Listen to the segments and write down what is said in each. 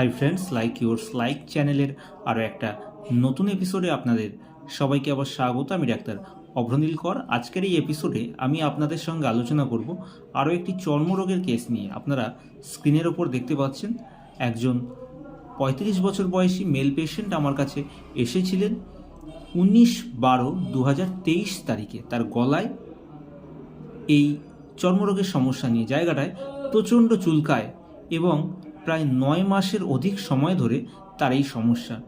Hi friends like yours like চ্যানেলের আরও একটা নতুন এপিসোডে আপনাদের সবাইকে আবার স্বাগত। আমি ডাক্তার অভ্রনীল কর। আজকের এই এপিসোডে আমি আপনাদের সঙ্গে আলোচনা করব আরও একটি চর্মরোগের কেস নিয়ে। আপনারা স্ক্রিনের ওপর দেখতে পাচ্ছেন, একজন পঁয়ত্রিশ বছর বয়সী মেল পেশেন্ট আমার কাছে এসেছিলেন উনিশ বারো দু তারিখে। তার গলায় এই চর্মরোগের সমস্যা নিয়ে, জায়গাটায় প্রচণ্ড চুলকায় এবং প্রায় নয় মাসের অধিক সময় ধরে তার এই সমস্যা।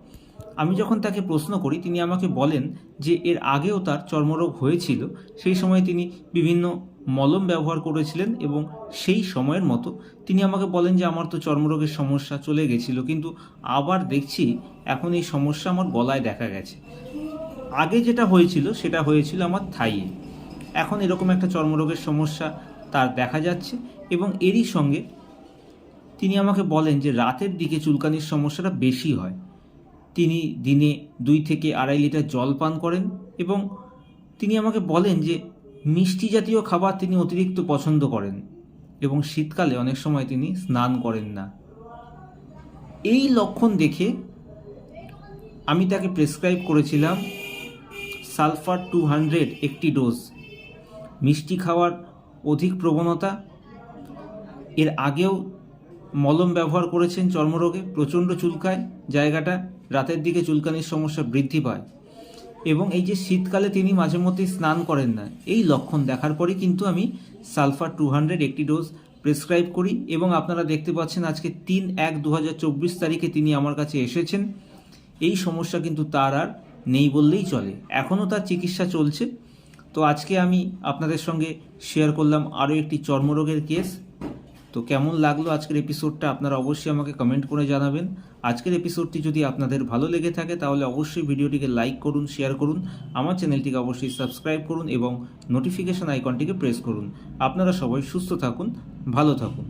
আমি যখন তাকে প্রশ্ন করি, তিনি আমাকে বলেন যে এর আগেও তার চর্মরোগ হয়েছিল। সেই সময় তিনি বিভিন্ন মলম ব্যবহার করেছিলেন এবং সেই সময়ের মতো তিনি আমাকে বলেন যে, আমার তো চর্মরোগের সমস্যা চলে গেছিল, কিন্তু আবার দেখছি এখন এই সমস্যা আমার গলায় দেখা গেছে। আগে যেটা হয়েছিল, সেটা হয়েছিল আমার থাইয়ে। এখন এরকম একটা চর্মরোগের সমস্যা তার দেখা যাচ্ছে এবং এরই সঙ্গে তিনি আমাকে বলেন যে রাতের দিকে চুলকানির সমস্যাটা বেশি হয়। তিনি দিনে দুই থেকে আড়াই লিটার জল পান করেন এবং তিনি আমাকে বলেন যে মিষ্টি জাতীয় খাবার তিনি অতিরিক্ত পছন্দ করেন এবং শীতকালে অনেক সময় তিনি স্নান করেন না। এই লক্ষণ দেখে আমি তাকে প্রেসক্রাইব করেছিলাম সালফার টু হান্ড্রেড একটি ডোজ। মিষ্টি খাওয়ার অধিক প্রবণতা, এর আগেও মলম ব্যবহার করেছেন চর্মরোগে, প্রচণ্ড চুলকায়, জায়গাটা রাতের দিকে চুলকানির সমস্যা বৃদ্ধি পায়। এবং এই যে শীতকালে তিনি মাঝে মধ্যেই স্নান করেন না, এই লক্ষণ দেখার পরই কিন্তু আমি সালফার টু হান্ড্রেড একটি ডোজ প্রেসক্রাইব করি এবং আপনারা দেখতে পাচ্ছেন আজকে তিন এক দু তারিখে তিনি আমার কাছে এসেছেন। এই সমস্যা কিন্তু তার আর নেই বললেই চলে। এখনও তার চিকিৎসা চলছে। তো আজকে আমি আপনাদের সঙ্গে শেয়ার করলাম আরও একটি চর্মরোগের কেস তো কেমন লাগল আজকের এপিসোডটা আপনারা অবশ্যই আমাকে কমেন্ট করে জানাবেন। আজকের এপিসোডটি যদি আপনাদের ভালো লেগে থাকে, তাহলে অবশ্যই ভিডিওটিকে লাইক করুন শেয়ার করুন। আমার চ্যানেলটিকে অবশ্যই সাবস্ক্রাইব করুন এবং নোটিফিকেশান আইকনটিকে প্রেস করুন। আপনারা সবাই সুস্থ থাকুন, ভালো থাকুন।